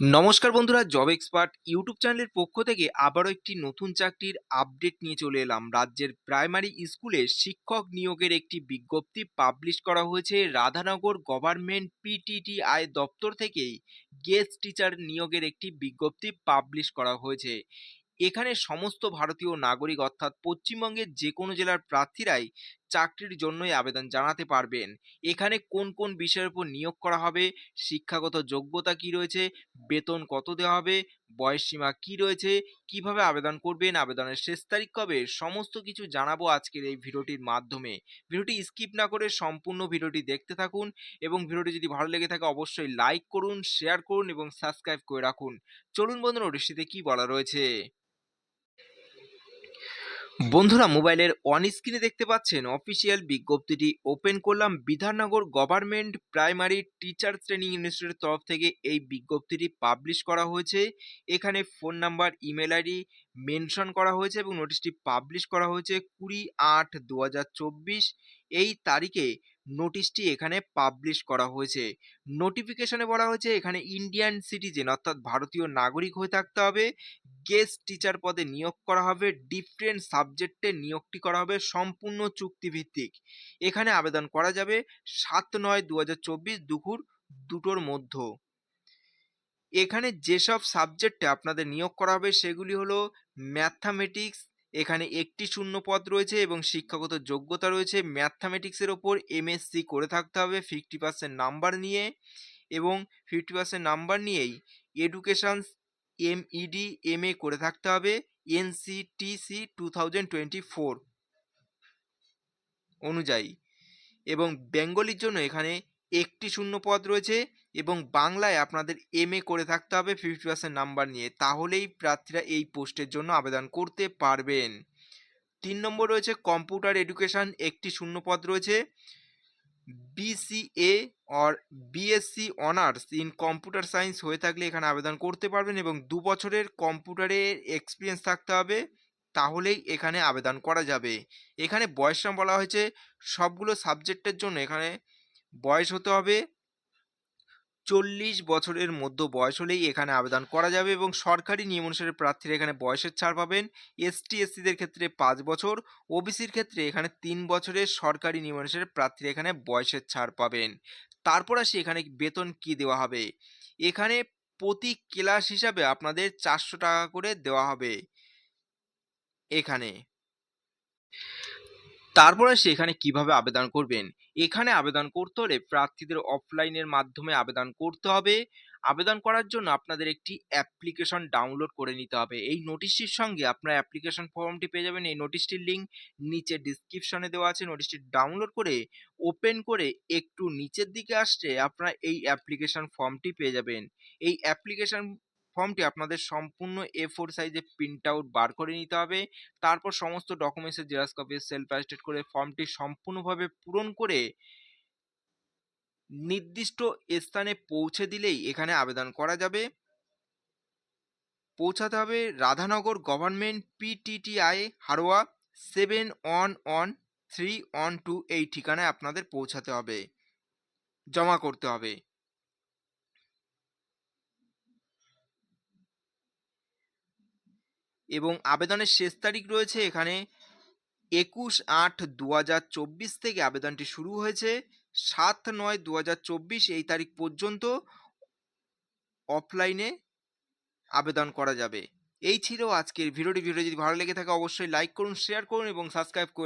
নমস্কার বন্ধুরা job expert YouTube চ্যানেলের পক্ষ থেকে আবারও একটি নতুন চাকরির আপডেট নিয়ে চলে এলাম। রাজ্যের প্রাইমারি স্কুলে শিক্ষক নিয়োগের একটি বিজ্ঞপ্তি পাবলিশ করা হয়েছে। রাধানগর গভর্নমেন্ট পিটিটিআই দপ্তর থেকেই গেস্ট টিচার নিয়োগের একটি বিজ্ঞপ্তি পাবলিশ করা হয়েছে। এখানে সমস্ত ভারতীয় নাগরিক অর্থাৎ পশ্চিমবঙ্গের যে কোনো জেলার প্রার্থীরাই চাকরির জন্যই আবেদন জানাতে পারবেন। এখানে কোন কোন বিষয়ের উপর নিয়োগ করা হবে, শিক্ষাগত যোগ্যতা কি রয়েছে, বেতন কত দেওয়া হবে, বয়স সীমা কি রয়েছে, কীভাবে আবেদন করবেন, আবেদনের শেষ তারিখ কবে, সমস্ত কিছু জানাব আজকের এই ভিডিওটির মাধ্যমে। ভিডিওটি স্কিপ না করে সম্পূর্ণ ভিডিওটি দেখতে থাকুন এবং ভিডিওটি যদি ভালো লেগে থাকে অবশ্যই লাইক করুন, শেয়ার করুন এবং সাবস্ক্রাইব করে রাখুন। চলুন বন্ধুরা নোটিশটিতে কি বলা রয়েছে? বন্ধুরা, মোবাইলের অন স্ক্রিনে দেখতে পাচ্ছেন অফিসিয়াল বিজ্ঞপ্তিটি ওপেন করলাম। Bidhannagar government primary teacher training ইনস্টিটিউটের তরফ থেকে এই বিজ্ঞপ্তিটি পাবলিশ করা হয়েছে। এখানে phone number email ID mention করা হয়েছে এবং নোটিশটি পাবলিশ করা হয়েছে কুড়ি আট দু এই তারিখে নোটিশটি এখানে পাবলিশ করা হয়েছে। নোটিফিকেশনে বলা হয়েছে এখানে ইন্ডিয়ান সিটিজেন অর্থাৎ ভারতীয় নাগরিক হয়ে থাকতে হবে। গেস্ট টিচার পদে নিয়োগ করা হবে ডিফারেন্ট সাবজেক্টে নিয়োগটি করা হবে সম্পূর্ণ চুক্তিভিত্তিক। এখানে আবেদন করা যাবে সাত নয় দু হাজার চব্বিশ দুপুর দুটোর মধ্য। এখানে যেসব সাবজেক্টে আপনাদের নিয়োগ করা হবে সেগুলি হলো ম্যাথামেটিক্স এখানে একটি শূন্য পদ রয়েছে এবং শিক্ষাগত যোগ্যতা রয়েছে। ম্যাথামেটিক্সের ওপর এমএসসি করে থাকতে হবে ফিফটি পার্সেন্ট নাম্বার নিয়ে এবং ফিফটি পার্সেন্ট নাম্বার নিয়েই এডুকেশান এমইডি এম এ করে থাকতে হবে NCTC two thousand twenty four অনুযায়ী। এবং বেঙ্গলির জন্য এখানে একটি শূন্য পদ রয়েছে এবং বাংলায় আপনাদের এম এ করে থাকতে হবে ফিফটি পার্সেন্ট নাম্বার নিয়ে। তাহলেই প্রার্থীরা এই পোস্টের জন্য আবেদন করতে পারবেন। তিন নম্বর রয়েছে কম্পিউটার এডুকেশন, একটি শূন্য পদ রয়েছে। BCA or BSc honours in computer science হয়ে থাকলে এখানে আবেদন করতে পারবেন এবং দু বছরের কম্পিউটারের এক্সপিরিয়েন্স থাকতে হবে, তাহলেই এখানে আবেদন করা যাবে। এখানে বয়স বলা হয়েছে, সবগুলো সাবজেক্টের জন্য এখানে বয়স হতে হবে চল্লিশ বছরের মধ্য বয়স হলেই এখানে আবেদন করা যাবে এবং সরকারি নিয়ম অনুসারে প্রার্থীরা এখানে বয়সের ছাড় পাবেন। এস এসটি এসসিদের ক্ষেত্রে পাঁচ বছর, ওবিসির ক্ষেত্রে এখানে তিন বছরের সরকারি নিয়ম অনুসারে প্রার্থীরা এখানে বয়সের ছাড় পাবেন। তারপর আসি এখানে বেতন কি দেওয়া হবে। এখানে প্রতি ক্লাস হিসাবে আপনাদের চারশো টাকা করে দেওয়া হবে। এখানে তারপর আসি এখানে কীভাবে আবেদন করবেন? এখানে আবেদন করতে হলে প্রার্থীদের অফলাইনের মাধ্যমে আবেদন করতে হবে। আবেদন করার জন্য আপনাদের একটি অ্যাপ্লিকেশন ডাউনলোড করে নিতে হবে। এই নোটিশটির সঙ্গে আপনার অ্যাপ্লিকেশন ফর্মটি পেয়ে যাবেন। এই নোটিশটির লিঙ্ক নিচে ডিসক্রিপশনে দেওয়া আছে। নোটিশটি ডাউনলোড করে ওপেন করে একটু নিচের দিকে আসলে আপনারা এই অ্যাপ্লিকেশন ফর্মটি পেয়ে যাবেন। এই অ্যাপ্লিকেশন ফর্মটি আপনাদের সম্পূর্ণ এ ফোর সাইজে প্রিন্ট আউট বার করে নিতে হবে। তারপর সমস্ত ডকুমেন্টসের জেরক্স কপি সেলফ অ্যাটেস্টেড করে ফর্মটি সম্পূর্ণভাবে পূরণ করে নির্দিষ্ট স্থানে পৌঁছে দিলেই এখানে আবেদন করা যাবে। পৌঁছাতে হবে Radhanagar government PTTI Haroa seven one one three one two এই ঠিকানায় আপনাদের পৌঁছাতে হবে। জমা করতে হবে। এবং আবেদনের শেষ তারিখ রয়েছে এখানে একুশ আট দু থেকে আবেদনটি শুরু হয়েছে। সাত নয় দু এই তারিখ পর্যন্ত অফলাইনে আবেদন করা যাবে। এই ছিল আজকের ভিডিওটি। ভিডিও যদি ভালো লেগে থাকে অবশ্যই লাইক করুন, শেয়ার করুন এবং সাবস্ক্রাইব করে